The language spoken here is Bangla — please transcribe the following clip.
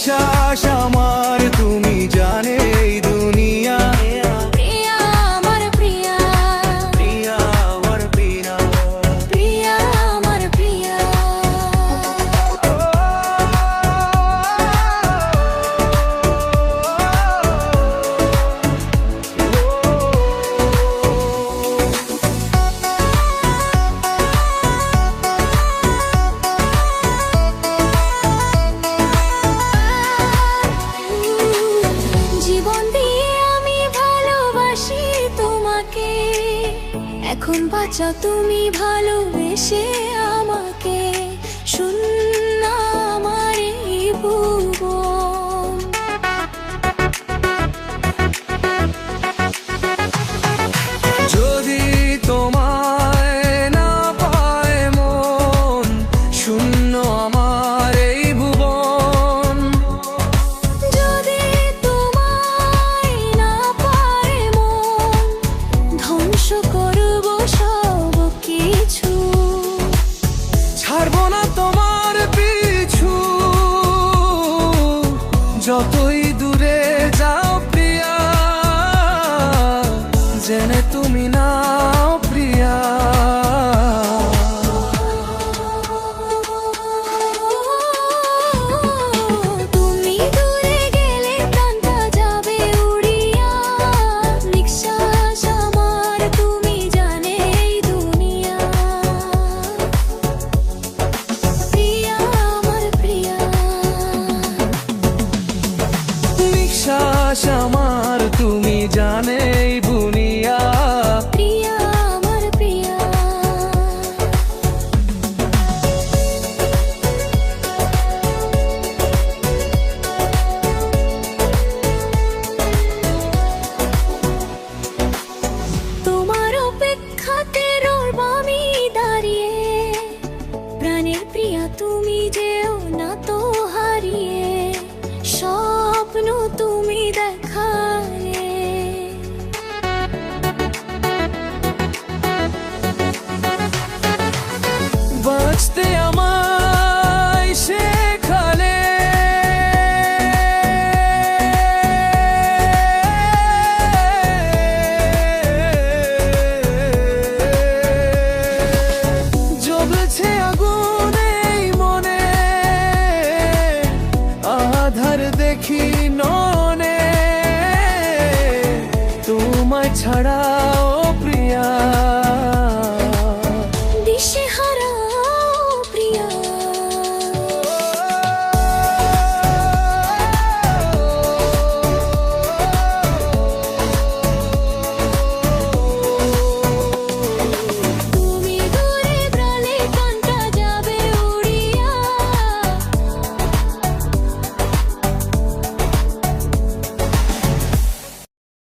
下沙漠 এখন বাঁচা তুমি ভালোবেসে আমাকে। যদি তোমায় না পায় শূন্য আমার আকাশ আমার তুমি জানে প্রিয়া আমার প্রিয়া। তোমার দাঁড়িয়ে। প্রিয়া তুমি যেও না তো। ছড়া